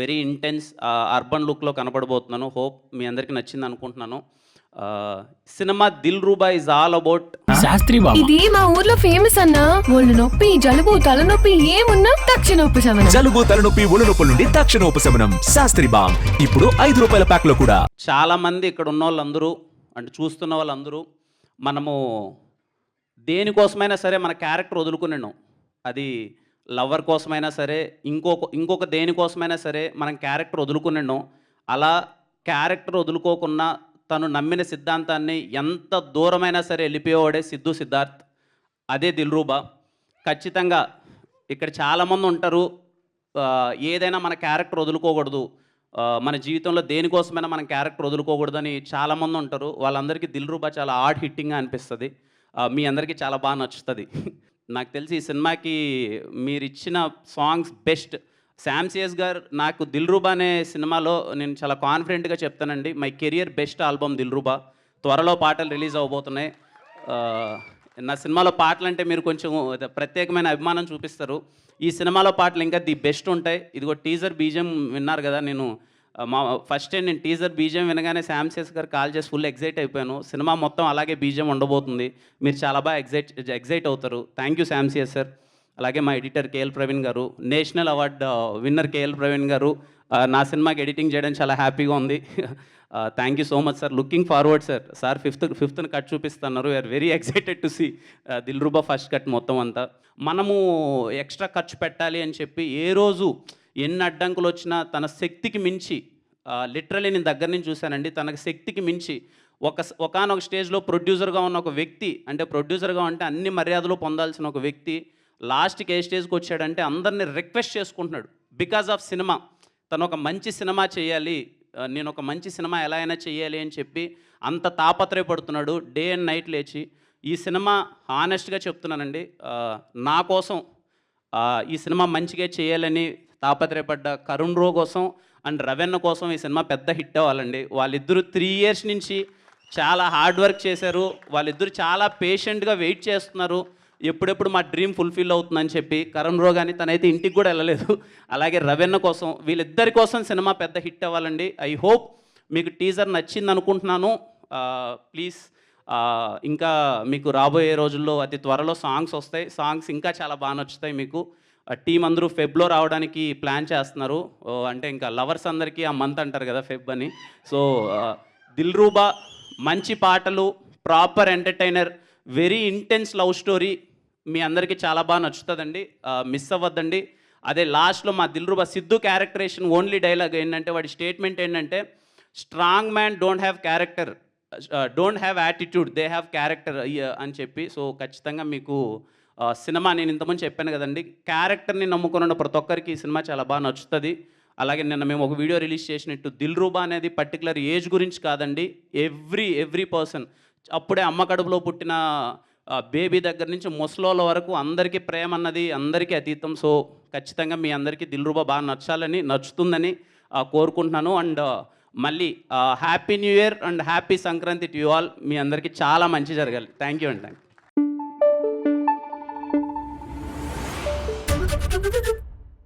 Very intense urban లుక్లో కనపడబోతున్నాను hope మీ అందరికీ నచ్చింది అనుకుంటున్నాను. Cinema Dil Ruba is all about Shastri Babu. ఇది మా ఊర్లో ఫేమస్ అన్న. ఒళ్ళు నొప్పి జలుబు తలనొప్పి ఏమున్నా తక్షణ ఉపశమనం. జలుబు తలనొప్పి ఒళ్ళు నొప్పుల నుండి తక్షణ ఉపశమనం. శాస్త్రి బామ్ ఇప్పుడు ఐదు రూపాయల ప్యాక్లో కూడా చాలామంది ఇక్కడ ఉన్న వాళ్ళందరూ అంటే చూస్తున్న వాళ్ళందరూ మనము దేనికోసమైనా సరే మన క్యారెక్టర్ వదులుకున్నాం. అది లవర్ కోసమైనా సరే ఇంకొక ఇంకొక దేనికోసమైనా సరే మనం క్యారెక్టర్ వదులుకున్నాను అలా క్యారెక్టర్ వదులుకోకుండా తను నమ్మిన సిద్ధాంతాన్ని ఎంత దూరమైనా సరే వెళ్ళిపోయేవాడే సిద్ధు సిద్ధార్థ్. అదే దిల్రూబా. ఖచ్చితంగా ఇక్కడ చాలామంది ఉంటారు ఏదైనా మన క్యారెక్టర్ వదులుకోకూడదు. మన జీవితంలో దేనికోసమైనా మనం క్యారెక్టర్ వదులుకోకూడదని చాలామంది ఉంటారు. వాళ్ళందరికీ దిల్రూబా చాలా ఆర్ట్ హిట్టింగ్గా అనిపిస్తుంది. మీ అందరికీ చాలా బాగా నచ్చుతుంది. నాకు తెలిసి ఈ సినిమాకి మీరు ఇచ్చిన సాంగ్స్ బెస్ట్. శామ్ సిఎస్ గారు నాకు దిల్రూబా అనే సినిమాలో నేను చాలా కాన్ఫిడెంట్గా చెప్తానండి. My career best album Dilruba త్వరలో పాటలు రిలీజ్ అవబోతున్నాయి. నా సినిమాలో పాటలు అంటే మీరు కొంచెం ప్రత్యేకమైన అభిమానం చూపిస్తారు. ఈ సినిమాలో పాటలు ఇంకా ది బెస్ట్ ఉంటాయి. ఇదిగో టీజర్ బీజం విన్నారు కదా నేను మా ఫస్ట్ టైం నేను టీజర్ బీజం వినగానే శామ్ సేస్ గారు కాల్ చేసి ఫుల్ ఎగ్జైట్ అయిపోయాను. సినిమా మొత్తం అలాగే బీజం ఉండబోతుంది. మీరు చాలా బాగా ఎగ్జైట్ ఎగ్జైట్ అవుతారు. Thank you Sam CS sir అలాగే మా ఎడిటర్ కేఎల్ ప్రవీణ్ గారు national award winner KL Praveen గారు నా సినిమాకి ఎడిటింగ్ చేయడం చాలా హ్యాపీగా ఉంది. Thank you so much sir looking forward sir sir fifth ఫిఫ్త్ని cut చూపిస్తున్నారు. We're very excited to see Dil Ruba first cut మొత్తం అంతా. మనము ఎక్స్ట్రా ఖర్చు పెట్టాలి అని చెప్పి ఏ రోజు ఎన్ని అడ్డంకులు వచ్చినా తన శక్తికి మించి లిటరలీ నేను దగ్గర నుంచి చూశానండి తనకు శక్తికి మించి ఒక ఒకనొక స్టేజ్లో ప్రొడ్యూసర్గా ఉన్న ఒక వ్యక్తి అంటే ప్రొడ్యూసర్గా అంటే అన్ని మర్యాదలు పొందాల్సిన ఒక వ్యక్తి లాస్ట్కి ఏ స్టేజ్కి వచ్చాడంటే అందరిని రిక్వెస్ట్ చేసుకుంటున్నాడు. Because of cinema. తను ఒక మంచి సినిమా చేయాలి నేను ఒక మంచి సినిమా ఎలా అయినా చేయాలి అని చెప్పి అంత తాపత్రయపడుతున్నాడు డే అండ్ నైట్ లేచి. ఈ సినిమా హానెస్ట్గా చెప్తున్నానండి నా కోసం ఈ సినిమా మంచిగా చేయాలని తాపత్రయపడ్డ కరుణ్ రో కోసం అండ్ రవెన్న కోసం ఈ సినిమా పెద్ద హిట్ అవ్వాలండి. వాళ్ళిద్దరూ త్రీ ఇయర్స్ నుంచి చాలా హార్డ్ వర్క్ చేశారు. వాళ్ళిద్దరు చాలా పేషెంట్గా వెయిట్ చేస్తున్నారు. ఎప్పుడెప్పుడు మా డ్రీమ్ ఫుల్ఫిల్ అవుతుందని చెప్పి కరణ్ రో కానీ తనైతే ఇంటికి కూడా వెళ్ళలేదు. అలాగే రవెన్న కోసం వీళ్ళిద్దరి కోసం సినిమా పెద్ద హిట్ అవ్వాలండి. ఐ హోప్ మీకు టీజర్ నచ్చింది అనుకుంటున్నాను. ప్లీజ్ ఇంకా మీకు రాబోయే రోజుల్లో అతి త్వరలో సాంగ్స్ వస్తాయి. సాంగ్స్ ఇంకా చాలా బాగా నచ్చుతాయి మీకు. టీం అందరూ ఫెబ్లో రావడానికి ప్లాన్ చేస్తున్నారు. అంటే ఇంకా లవర్స్ అందరికీ ఆ మంత్ అంటారు కదా ఫెబ్ అని. సో దిల్రూబా మంచి పాటలు proper entertainer very intense love story మీ అందరికీ చాలా బాగా నచ్చుతుందండి. మిస్ అవ్వద్దండి. అదే లాస్ట్లో మా Dilruba Siddhu characterisation only dialogue ఏంటంటే వాడి స్టేట్మెంట్ ఏంటంటే strong man don't have character don't have attitude they have character అని చెప్పి. సో ఖచ్చితంగా మీకు సినిమా నేను ఇంతకుముందు చెప్పాను కదండి క్యారెక్టర్ని నమ్ముకున్న ప్రతి ఒక్కరికి ఈ సినిమా చాలా బాగా నచ్చుతుంది. అలాగే నిన్న మేము ఒక వీడియో రిలీజ్ చేసినట్టు దిల్ రూబా అనేది పర్టికులర్ ఏజ్ గురించి కాదండి ఎవ్రీ ఎవ్రీ పర్సన్ అప్పుడే అమ్మ కడుపులో పుట్టిన బేబీ దగ్గర నుంచి ముసలోళ్ళ వరకు అందరికీ ప్రేమ అన్నది అందరికీ అతీతం. సో ఖచ్చితంగా మీ అందరికీ దిల్ రూబా బాగా నచ్చాలని నచ్చుతుందని కోరుకుంటున్నాను. అండ్ మళ్ళీ happy new year and happy Sankranti to you all. మీ అందరికీ చాలా మంచి జరగాలి. థ్యాంక్ యూ అండి. Thank you